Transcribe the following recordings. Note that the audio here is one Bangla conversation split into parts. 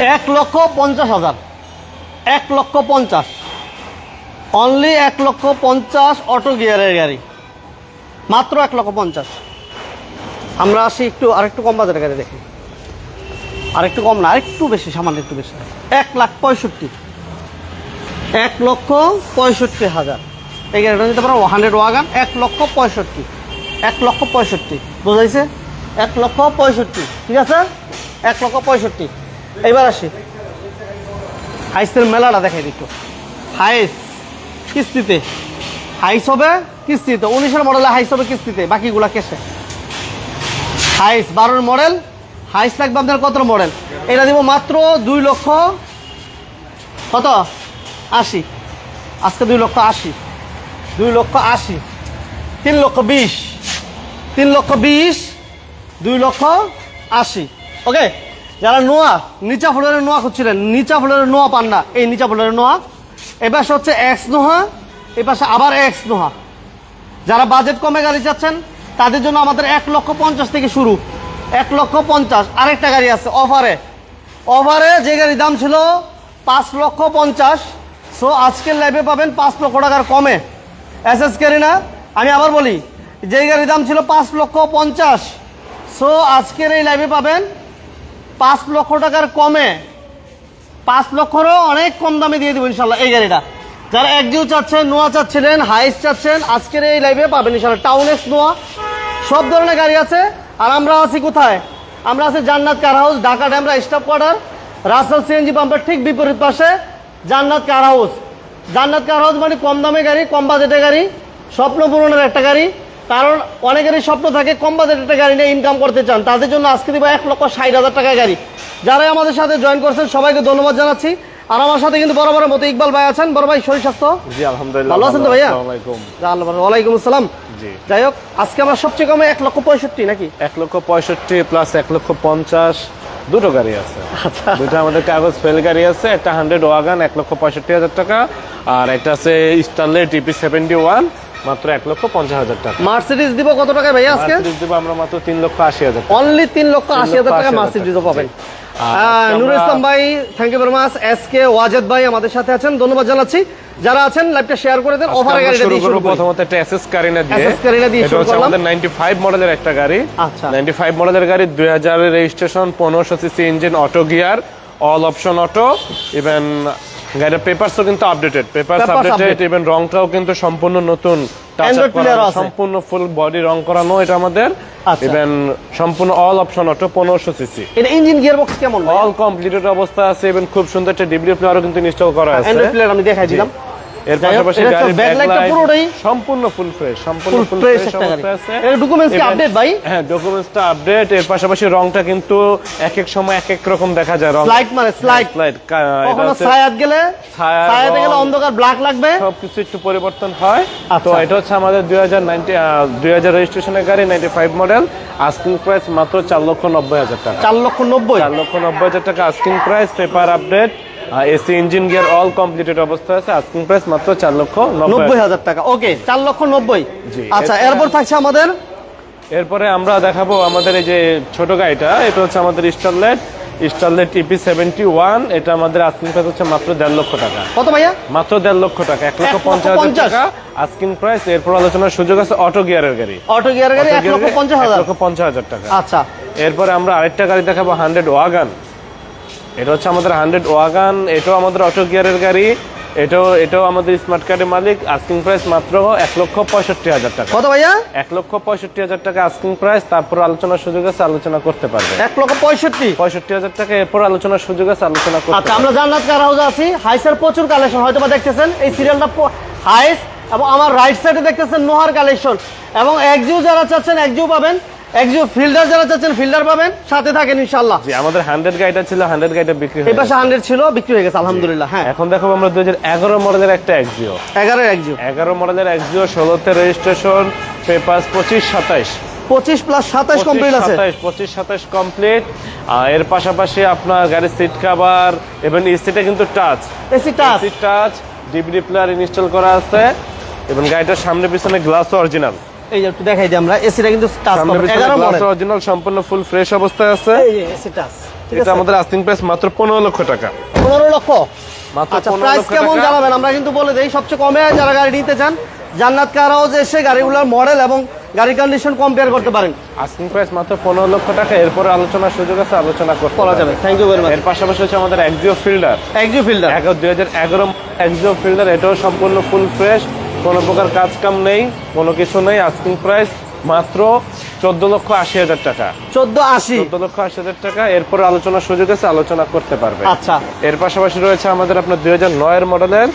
এক লক্ষ পঞ্চাশ হাজার। এক লক্ষ পঞ্চাশ। অনলি এক লক্ষ পঞ্চাশ অটো গিয়ারের গাড়ি। মাত্র এক লক্ষ পঞ্চাশ। আমরা আসি একটু আরেকটু কম বাজারের গাড়ি দেখি। আরেকটু কম না, আরেকটু বেশি, সামান্য একটু বেশি। এক লাখ পঁয়ষট্টি। এক লক্ষ পঁয়ষট্টি হাজার। এই গাড়িটা নিতে পারো হান্ড্রেড ওয়াগান এক লক্ষ পঁয়ষট্টি। এক লক্ষ পঁয়ষট্টি। বোঝাইছে এক লক্ষ পঁয়ষট্টি। ঠিক আছে? এক লক্ষ পঁয়ষট্টি। এইবার আসি। হাইসের মেলাটা দেখাই দিত হাইস, কিস্তিতে। হাইস হবে কিস্তিতে। উনিশের মডেলে হাইস হবে কিস্তিতে। বাকিগুলা কেসে। হাইস, বারোর মডেল হাইস লাগবে আপনার কত মডেল এটা দিব মাত্র দুই লক্ষ কত? আশি। আজকে দুই লক্ষ আশি। দুই লক্ষ আশি। তিন লক্ষ বিশ। তিন লক্ষ বিশ, দুই লক্ষ আশি। ওকে? যারা নোয়া, নিচা ফ্লোরের নোয়া খুঁজছিলেন, নিচা ফ্লোরের নোয়া পান্ডা এই নিচা ফ্লোরের নোয়া। এ পাশে হচ্ছে এক্স নোহা, এ পাশে আবার এক্স নোহা। যারা বাজেট কমে গাড়ি চাচ্ছেন, তাদের জন্য আমাদের এক লক্ষ পঞ্চাশ থেকে শুরু। এক লক্ষ পঞ্চাশ। আরেকটা গাড়ি আছে অফারে অফারে যে গাড়ির দাম ছিল পাঁচ লক্ষ পঞ্চাশ। সো আজকের লাইভে পাবেন পাঁচ লক্ষ টাকার কমে। এস এস না। আমি আবার বলি যে গাড়ির দাম ছিল পাঁচ লক্ষ পঞ্চাশ। সো আজকের এই লাইভে পাবেন পাঁচ লক্ষ টাকার কমে পাঁচ লক্ষরও অনেক কম দামে দিয়ে দেবো ইনশাল্লাহ এই গাড়িটা। যারা একজিও চাচ্ছেন, নোয়া চাচ্ছিলেন, হাইস চাচ্ছেন, আজকের এই লাইভে পাবেন ইনশাল্লাহ। টাউন এক্স নোয়া, সব ধরনের গাড়ি আছে। আর আমরা আছি কোথায়? আমরা আছি Jannat car house Dhaka Demra staff quarter Rasel CNG পাম্পের ঠিক বিপরীত পাশে জান্নাত কার হাউস জান্নাত কার হাউস মানে কম দামে গাড়ি, কম বাজেটের গাড়ি, স্বপ্ন পূরণের একটা গাড়ি। কারণ অনেকেরই স্বপ্ন থাকে কম বাজেটের একটা গাড়ি নিয়ে ইনকাম করতে চান। তাদের জন্য আজকে দিব এক লক্ষ ষাট হাজার টাকা গাড়ি। যারা আমাদের সাথে জয়েন করছেন সবাইকে ধন্যবাদ জানাচ্ছি। আর আমার সাথে কিন্তু বড় বড় মতো ইকবাল ভাই আছেন। বড় ভাই শরীর স্বাস্থ্য? জি আলহামদুলিল্লাহ ভালো আছেন তো ভাইয়া? আল্লাহ ওয়ালাইকুম আসসালাম। জি। যাই হোক আজকে আমরা সবচেয়ে কমে এক লক্ষ পঁয়ষট্টি নাকি? এক লক্ষ পঁয়ষট্টি প্লাস এক লক্ষ পঞ্চাশ দুটো গাড়ি আছে। আচ্ছা। দুটো আমাদের কাগজ ফেল গাড়ি আছে একটা হান্ড্রেড ওয়াগান এক লক্ষ পঁয়ষট্টি হাজার টাকা আর একটা আছে স্টারলেট টিপি সেভেন্টি ওয়ান মাত্র এক লক্ষ পঞ্চাশ হাজার টাকা। মার্সিডিজ দিব কত টাকায় ভাইয়া আজকে? দেবো আমরা মাত্র তিন লক্ষ আশি হাজার অনলি তিন লক্ষ আশি হাজার টাকা। মার্সিডিজও পাবেন। নুরুল ইসলাম ভাই thank you very much S K Wajed ভাই আমাদের সাথে আছেন ধন্যবাদ জানাচ্ছি। যারা আছেন লাইভটা শেয়ার করে দেন অফারে গাড়িটা দিয়ে শুরু প্রথমত একটা এসএস কারিনা দিয়ে। SS কারিনা দিয়ে শুরু করলাম। আমাদের 95 মডেলের একটা গাড়ি। আচ্ছা। 95 মডেলের গাড়ি 2000 এর registration 1500 CC engine auto gear all option auto even গাড়ির পেপারসও কিন্তু আপডেটেড পেপারস আপডেটেড। ইভেন রংটাও কিন্তু সম্পূর্ণ নতুন। সম্পূর্ণ ফুল বডি রং করানো এটা আমাদের। আচ্ছা। ইভেন সম্পূর্ণ অল অপশন অটো 1500 সিসি এটা ইঞ্জিন গিয়ার বক্স কেমন অল কমপ্লিটেড অবস্থা আছে ইভেন খুব সুন্দর একটা ডিব্রি প্লেয়ারও কিন্তু ইনস্টল করা আছে। প্লেয়ার আমি দেখাই দিলাম। এর পাশাপাশি গাড়ির পুরোটাই সম্পূর্ণ ফুল ফ্রেশ সম্পূর্ণ ফুল ফ্রেশ একটা গাড়ি। এর ডকুমেন্টস কি আপডেট ভাই? হ্যাঁ ডকুমেন্টসটা আপডেট এর পাশাপাশি রংটা কিন্তু এক এক সময় এক এক রকম দেখা যায় রং স্লাইড মানে স্লাইড স্লাইড কখনো ছায়াত গেলে ছায়াতে গেলে অন্ধকার ব্ল্যাক লাগবে। সবকিছু একটু পরিবর্তন হয়। তো আচ্ছা। এটা হচ্ছে আমাদের দুই হাজার নাইনটি দুই হাজার রেজিস্ট্রেশনের গাড়ি ninety five model asking price মাত্র চার লক্ষ নব্বই হাজার টাকা। চার লক্ষ নব্বই? চার লক্ষ নব্বই হাজার টাকা asking price paper update AC engine gear all completed অবস্থা আছে। আস্কিং প্রাইস মাত্র চার লক্ষ নব্বই হাজার। টাকা। ওকে চার লক্ষ নব্বই। আচ্ছা এরপর থাকছে আমাদের? এরপরে আমরা দেখাবো আমাদের এই যে ছোট গাড়িটা। এটা হচ্ছে আমাদের Starlet Starlet TP seventy one এটা আমাদের আস্কিং প্রাইস হচ্ছে মাত্র দেড় লক্ষ টাকা। কত ভাইয়া? মাত্র দেড় লক্ষ টাকা এক লক্ষ পঞ্চাশ হাজার টাকা। আস্কিং প্রাইস এরপর আলোচনার সুযোগ আছে অটো গিয়ারের গাড়ি। অটো গিয়ার গাড়ি এক লক্ষ পঞ্চাশ হাজার। টাকা। আচ্ছা। এরপরে আমরা আরেকটা গাড়ি দেখাবো হান্ড্রেড ওয়াগান এটা হচ্ছে আমাদের হান্ড্রেড ওয়াগান এটাও আমাদের অটো গিয়ারের গাড়ি এটাও এটাও আমাদের স্মার্ট কার্ডের মালিক আস্কিং প্রাইস মাত্র এক লক্ষ পঁয়ষট্টি হাজার টাকা। কত ভাইয়া? এক লক্ষ পঁয়ষট্টি হাজার টাকা আস্কিং প্রাইস তারপর আলোচনার সুযোগ আছে আলোচনা করতে পারবে। এক লক্ষ পঁয়ষট্টি? পঁয়ষট্টি হাজার টাকা এরপর আলোচনার সুযোগ আছে আলোচনা করতে আচ্ছা আমরা জান্নাত কার হাউসে আছি? হাইসের প্রচুর কালেকশন হয়তো বা দেখতেছেন এই সিরিয়ালটা হাইস এবং আমার রাইট সাইডে দেখতেছেন নোহার কালেকশন এবং একজিও যারা চাচ্ছেন একজিও পাবেন। একজিও ফিল্ডার যারা চাচ্ছেন ফিল্ডার পাবেন সাথে থাকেন ইনশাল্লাহ জি আমাদের হান্ড্রেড গাড়িটা ছিল হান্ড্রেড গাড়িটা বিক্রি এই হয়ে পাশে হান্ড্রেড ছিল বিক্রি হয়ে গেছে আলহামদুলিল্লাহ হ্যাঁ। এখন দেখো আমরা দুই হাজার এগারো মডেলের একটা এক্সিও এগারো একজিও এগারো মডেলের এক্সিও ষোলোতে রেজিস্ট্রেশন পেপার পঁচিশ সাতাইশ। পঁচিশ প্লাস সাতাশ কমপ্লিট আছে। পঁচিশ সাতাইশ কমপ্লিট এর পাশাপাশি আপনার গাড়ির সিট কাভার এবং এসিটা কিন্তু touch AC touch touch DVD player install করা আছে। এবং গাড়িটার সামনে পিছনে গ্লাস অরিজিনাল এই যে একটু দেখাই দিই আমরা। এসিটা কিন্তু টাচ এগারো গ্লাস মডেল। অরিজিনাল সম্পূর্ণ ফুল ফ্রেশ অবস্থায় আছে। এই যে এসি টাচ এটা আমাদের আস্তিং প্রাইস মাত্র পনেরো লক্ষ টাকা। পনেরো লক্ষ? মাত্র আচ্ছা প্রাইস কেমন জানাবেন? আমরা কিন্তু বলে দেই সবচেয়ে কমে যারা গাড়ি নিতে চান জান্নাত কার হাউস এসে গাড়িগুলোর মডেল এবং গাড়ির কন্ডিশন কম্পেয়ার করতে পারেন। আস্তিং প্রাইস মাত্র পনেরো লক্ষ টাকা এরপরে আলোচনার সুযোগ আছে আলোচনা করতে করা যাবে। থ্যাংক ইউ ভেরি মাচ এর পাশাপাশি হচ্ছে আমাদের এক্সিও ফিল্ডার এক্সিও ফিল্ডার দুই হাজার এগারো এক্সিও ফিল্ডার এটাও সম্পূর্ণ ফুল ফ্রেশ কোনো প্রকার কাজ কাম নেই কোনো কিছু নেই আস্কিং প্রাইস মাত্র চোদ্দ লক্ষ আশি হাজার টাকা। চোদ্দ আশি। চোদ্দ লক্ষ আশি হাজার টাকা এরপরে আলোচনার সুযোগ আছে আলোচনা করতে পারবে আচ্ছা। এর পাশাপাশি রয়েছে আমাদের আপনার দুই হাজার নয়ের মডেলের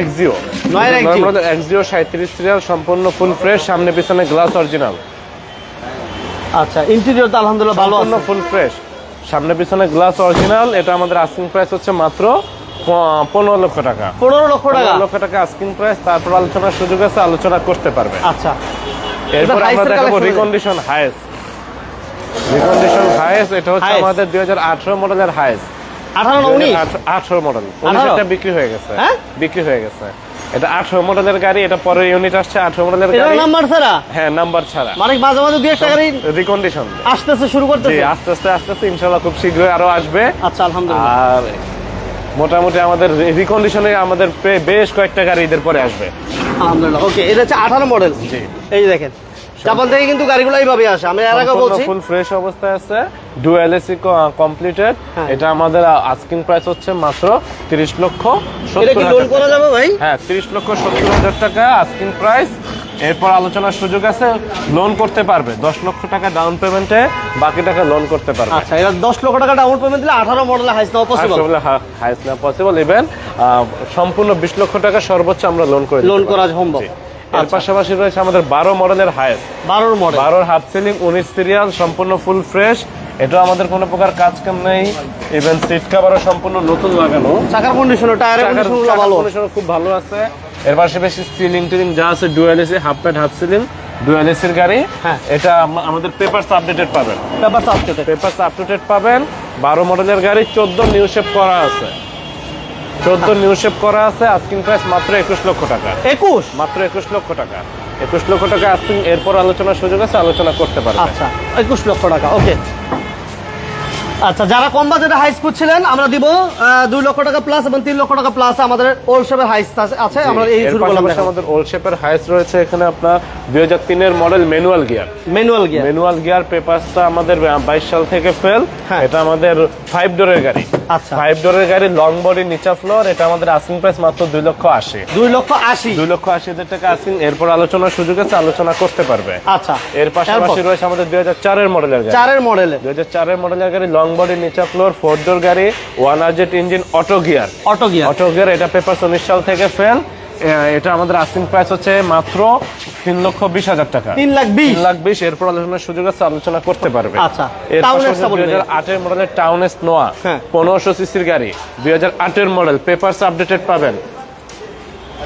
এক্সিও এক্সিও সাঁত্রিশ সিরিয়াল সম্পূর্ণ ফুল ফ্রেশ সামনে পিছনে গ্লাস অরিজিনাল আচ্ছা ইন্টেরিয়র তো আলহামদুলিল্লাহ ভালো সম্পূর্ণ আছে। ফুল ফ্রেশ সামনে পিছনে গ্লাস অরিজিনাল এটা আমাদের আস্কিং প্রাইস হচ্ছে মাত্র পনেরো লক্ষ টাকা। পনেরো লক্ষ টাকা? লক্ষ টাকা আস্কিং প্রাইস তারপর আলোচনার সুযোগ আছে আলোচনা করতে পারবে। আচ্ছা। এরপর আমরা দেখাবো রিকন্ডিশন হাইস্ট রিকন্ডিশন হাইস্ট এটা হচ্ছে আমাদের দুই হাজার আঠারো মডেলের হাইস্ট আঠারো না উনিশ? আঠারো মডেল উনিশটা বিক্রি হয়ে গেছে। হ্যাঁ? বিক্রি হয়ে গেছে। এটা আঠারো মডেলের গাড়ি এটা পরের ইউনিট আসছে আঠারো মডেলের গাড়ি। নাম্বার ছাড়া? হ্যাঁ নাম্বার ছাড়া। মানে মাঝে মাঝে দুই একটা গাড়ি রিকন্ডিশন আসতেছে শুরু জি করতেছে আস্তে আস্তে আস্তে আস্তে ইনশাল্লাহ খুব শীঘ্রই আরও আসবে। আচ্ছা আলহামদুলিল্লাহ। আর মোটামুটি আমাদের রিকন্ডিশনে আমাদের বেশ কয়েকটা গাড়ি এদের পরে আসবে। আলহামদুলিল্লাহ ওকে এটা হচ্ছে আঠারো মডেল জি। এই দেখেন জাপান থেকে কিন্তু গাড়িগুলো এইভাবে আসে আমি এর আগে বলছি। ফুল ফ্রেশ অবস্থায় আছে। Dual AC completed. এটা আমাদের আস্কিং প্রাইস হচ্ছে মাত্র 30 লক্ষ 70 এটা কি লোন করা যাবে ভাই? হ্যাঁ 30 লক্ষ 70 হাজার টাকা আস্কিং প্রাইস এরপর আলোচনার সুযোগ আছে লোন করতে পারবে। 10 লক্ষ টাকা ডাউন পেমেন্টে বাকি টাকা লোন করতে পারবে। আচ্ছা এটা দশ লক্ষ টাকা ডাউন পেমেন্ট দিলে আঠারো মডেল হাইস নেওয়া পসিবল হাইস্ট না পসিবল ইভেন সম্পূর্ণ 20 লক্ষ টাকা সর্বোচ্চ আমরা লোন করে লোন করা সম্ভব। জি। এর পাশাপাশি রয়েছে আমাদের বারো মডেলের হাইস্ট বারোর মডেল। বারোর হাফ সিলিং উনিশ সিরিয়াল সম্পূর্ণ ফুল ফ্রেশ। এটা আমাদের কোনো প্রকার কাজ কাম নেই। ইভেন সিট কাভারও সম্পূর্ণ নতুন লাগানো। চাকার কন্ডিশন টায়ারের কন্ডিশন ভালো। condition খুব ভালো আছে। এর পাশাপাশি সিলিং টিলিং যা আছে dual AC half pad half ceiling dual এসির গাড়ি। হ্যাঁ। এটা আম- আমাদের পেপারস আপডেটেড পাবেন। ব্যাপার সাবস্টেটে পেপারস আপডেটেড পাবেন। বারো মডেলের গাড়ি চোদ্দ নিউ শেপ করা আছে। চোদ্দ নিউ শেপ করা আছে আস্কিং প্রাইস মাত্র একুশ লক্ষ টাকা। একুশ? মাত্র একুশ লক্ষ টাকা। একুশ লক্ষ টাকা আস্কিং এরপর আলোচনার সুযোগ আছে আলোচনা করতে পারবে। আচ্ছা একুশ লক্ষ টাকা ওকে আচ্ছা যারা কম বাজেটে হাইস খুঁজছিলেন আমরা দিব দুই লক্ষ টাকা প্লাস এবং তিন লক্ষ টাকা প্লাস আমাদের ওল্ড শেপের হাইস আছে আমরা এই আমাদের ওল্ড শেপের হাইস রয়েছে এখানে আপনার দুই হাজার তিনের model manual gear manual gear manual gear পেপারসটা আমাদের বাইশ সাল থেকে ফেল হ্যাঁ। এটা আমাদের ফাইভ ডোরের গাড়ি। আচ্ছা। ফাইভ ডোরের গাড়ি লং বডি নিচা ফ্লোর এটা আমাদের আসিং প্রাইস মাত্র দুই লক্ষ আশি। দুই লক্ষ আশি। দুই লক্ষ আশি হাজার টাকা আসিং এরপর আলোচনার সুযোগ আছে আলোচনা করতে পারবে। আচ্ছা। এর পাশাপাশি রয়েছে আমাদের দুই হাজার চারের মডেলের গাড়ি। চারের মডেলে দুই হাজার চারের মডেলের গাড়ি লং বডি নিচা ফ্লোর ফোর ডোর গাড়ি one RZ engine auto gear auto gear auto gear এটা পেপার উনিশ সাল থেকে ফেল এটা আমাদের আসিং প্রাইস হচ্ছে মাত্র তিন লক্ষ বিশ হাজার টাকা। তিন লাখ বিশ? লাখ বিশ এরপর আলোচনার সুযোগ আছে আলোচনা করতে পারবে। আচ্ছা। দুই হাজার আটের মডেলের টাউন এস নোয়া। পনেরোশো সিসির গাড়ি। দুই হাজার আটের মডেল পেপারস আপডেটেড পাবেন।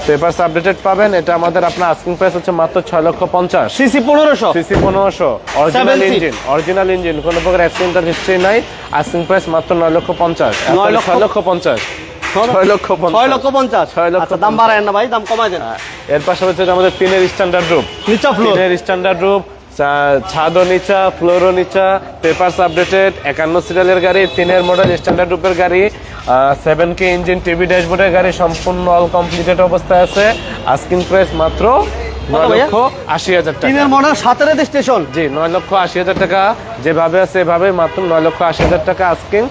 পেপারস আপডেটেড পাবেন। এটা আমাদের আপনার আস্কিং প্রাইস হচ্ছে মাত্র ছয় লক্ষ পঞ্চাশ। সিসি পনেরোশো। সিসি পনেরোশো। অরিজিনাল ইঞ্জিন অরিজিনাল ইঞ্জিন কোনো প্রকার অ্যাক্সিডেন্টাল হিস্ট্রি নাই। আস্কিং প্রাইস মাত্র নয় লক্ষ পঞ্চাশ। নয় লক্ষ- ছয় লক্ষ পঞ্চাশ। ছয় লক্ষ পঞ্চাশ। ছয় লক্ষ পঞ্চাশ। ছয় লক্ষ আচ্ছা, দাম বাড়ায় না ভাই দাম কমায় দেন। এর পাশাপাশি আমাদের তিনের স্ট্যান্ডার্ড রূপ তিনের স্ট্যান্ডার্ড রূপ ছাদও নিচা ফ্লোরও নিচা পেপারস আপডেটেড একান্ন সিরিয়ালের গাড়ি তিনের মডেল স্ট্যান্ডার্ড রূপের গাড়ি সেভেন কে ইঞ্জিন টিভি ড্যাশবোর্ডের গাড়ি সম্পূর্ণ অল কমপ্লিটেড অবস্থায় আছে। আস্কিং প্রাইস মাত্র? লক্ষ আশি হাজার টাকা। তিনের মডেল স্টেশন জি নয় লক্ষ আশি হাজার টাকা। যেভাবে আছে এভাবে মাত্র নয় লক্ষ আশি হাজার টাকা আস্কিং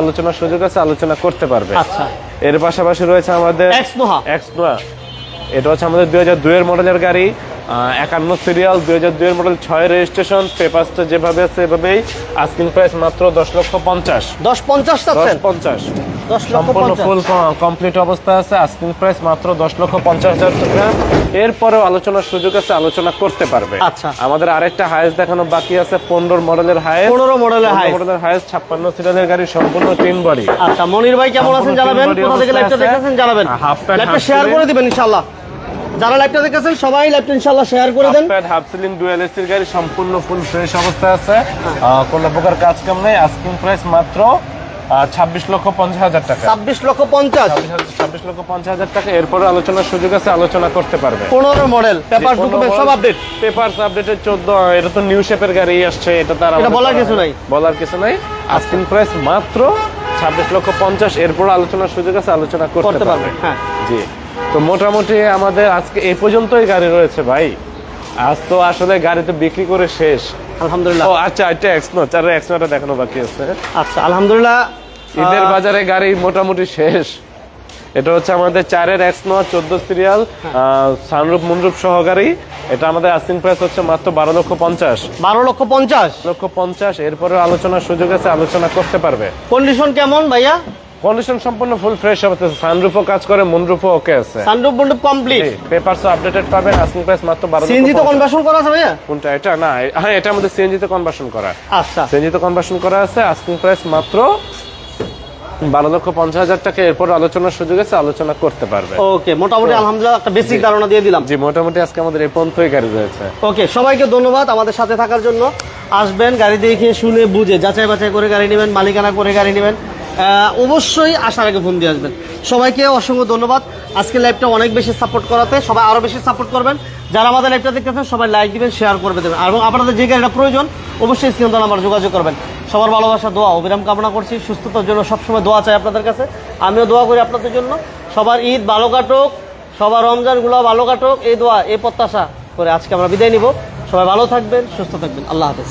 আলোচনার সুযোগ আছে আলোচনা করতে পারবে। আচ্ছা। এর পাশাপাশি রয়েছে আমাদের এটা হচ্ছে আমাদের দুই হাজার দুইয়ের মডেলের গাড়ি। একান্ন সিরিয়াল দুই হাজার দুইয়ের মডেল ছয় রেজিস্ট্রেশন পেপারসটা যেভাবে আছে এভাবেই আস্কিং প্রাইস মাত্র দশ লক্ষ পঞ্চাশ। দশ পঞ্চাশ দশ পঞ্চাশ। সম্পূর্ণ ফুল কমপ্লিট অবস্থা আছে আস্কিং প্রাইস মাত্র দশ লক্ষ পঞ্চাশ হাজার টাকা। এরপরেও আলোচনার সুযোগ আছে আলোচনা করতে পারবে। আচ্ছা। আমাদের আরেকটা হায়েস্ট দেখানো বাকি আছে পনেরো মডেলের হায়েস্ট পনেরো মডেলের হাই মডেলের হায়েস্ট ছাপ্পান্ন সিরিয়ালের গাড়ি সম্পূর্ণ তিন বডি আচ্ছা মনির ভাই কেমন আছেন জানাবেন? কোথা থেকে লাইভটা দেখেছেন জানাবেন। লাইভটা half শেয়ার করে দিবেন ইনশাআল্লাহ। যারা লাইভটা দেখেছেন সবাই লাইভটা ইনশাআল্লাহ শেয়ার করে দেন। প্যাড হাফ সিলিং ডুয়েল এসির গাড়ি সম্পূর্ণ ফুল ফ্রেশ অবস্থায় আছে। কোনো প্রকার কাজ কাম নেই আস্কিং প্রাইস মাত্র ছাব্বিশ লক্ষ পঞ্চাশ হাজার টাকা। ছাব্বিশ লক্ষ পঞ্চাশ। ছাব্বিশ লক্ষ পঞ্চাশ হাজার টাকা এরপরে আলোচনার সুযোগ আছে আলোচনা করতে পারবে। পনেরো মডেল পেপার সব আপডেট পেপারস আপডেটেড চোদ্দ এটা তো নিউ শেপের গাড়ি আসছে এটা তার বলার কিছু নাই। বলার কিছু নাই। আস্কিং প্রাইস মাত্র ছাব্বিশ লক্ষ পঞ্চাশ এরপর আলোচনার সুযোগ আছে আলোচনা করতে পারবে। হ্যাঁ। জি। তো মোটামুটি আমাদের আজকে এই পর্যন্তই গাড়ি রয়েছে ভাই। আজ তো আসলে গাড়ি তো বিক্রি করে শেষ। আলহামদুলিল্লাহ। ও আচ্ছা এটা এক্সনো চার এক্সনোটা দেখানো বাকি আছে। আচ্ছা আলহামদুলিল্লাহ ঈদের বাজারে গাড়ি মোটামুটি শেষ। এটা হচ্ছে আমাদের চারের এক্স নোয়া চোদ্দ সিরিয়াল সানরূপ মুনরূপ সহকারী এটা আমাদের আসিং প্রাইস হচ্ছে মাত্র বারো লক্ষ পঞ্চাশ। বারো লক্ষ পঞ্চাশ। লক্ষ পঞ্চাশ এরপরে আলোচনার সুযোগ আছে আলোচনা করতে পারবে। কন্ডিশন কেমন ভাইয়া? কন্ডিশন সম্পূর্ণ ফুল ফ্রেশ হবে সানরূপও কাজ করে মুনরূপও ওকে আছে। সানরুফ বন্ডুপ কমপ্লিট পেপারস আপডেটেড পাবেন আসিং প্রাইস মাত্র বারো সিএনজি তো। কনভার্সন করা আছে ভাইয়া? কোনটা? এটা না হ্যাঁ এটা আমাদের সিএনজিতে কনভার্সন করা। আচ্ছা। সিএনজিতে কনভার্সন করা আছে আস্কিং প্রাইস মাত্র বারো লক্ষ পঞ্চাশ হাজার টাকা। এরপর আলোচনার সুযোগ আছে আলোচনা করতে পারবে। ওকে মোটামুটি আলহামদুলিল্লাহ একটা বেসিক ধারণা দিয়ে দিলাম। জি মোটামুটি আজকে আমাদের এই পর্যন্তই গাড়ি রয়েছে। ওকে সবাইকে ধন্যবাদ আমাদের সাথে থাকার জন্য। আসবেন গাড়ি দেখে শুনে বুঝে যাচাই বাছাই করে গাড়ি নেবেন মালিকানা করে গাড়ি নেবেন। অবশ্যই আসার আগে ফোন দিয়ে আসবেন। সবাইকে অসংখ্য ধন্যবাদ। আজকে লাইভটা অনেক বেশি সাপোর্ট করাতে, সবাই আরও বেশি সাপোর্ট করবেন। যারা আমাদের লাইভটা দেখতেছেন, সবাই লাইক দিবেন শেয়ার করবে দেবেন। এবং আপনাদের যে গাড়িটা প্রয়োজন, অবশ্যই স্ক্রিন আমার যোগাযোগ করবেন। সবার ভালোবাসা, দোয়া, অবিরাম কামনা করছি। সুস্থতার জন্য সবসময় দোয়া চাই আপনাদের কাছে। আমিও দোয়া করি আপনাদের জন্য। সবার ঈদ ভালো কাটুক, সবার রমজানগুলো ভালো কাটুক। এই দোয়া, এই প্রত্যাশা করে আজকে আমরা বিদায় নিব। সবাই ভালো থাকবেন, সুস্থ থাকবেন। আল্লাহ হাফেজ।